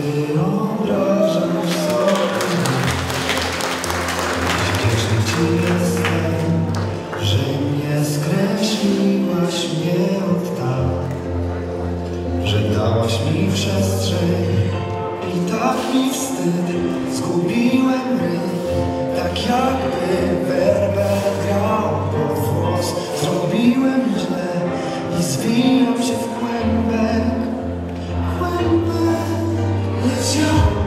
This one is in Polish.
wyobrażasz sobie. Wdzięczny Ci jestem, że mnie skreśliłaś mnie od tak, że dałaś mi przestrzeń i tak mi wstyd, zgubiłem ryb, tak jakby werbel grał pod włos. Zrobiłem źle i zwijam się w kłęb. you.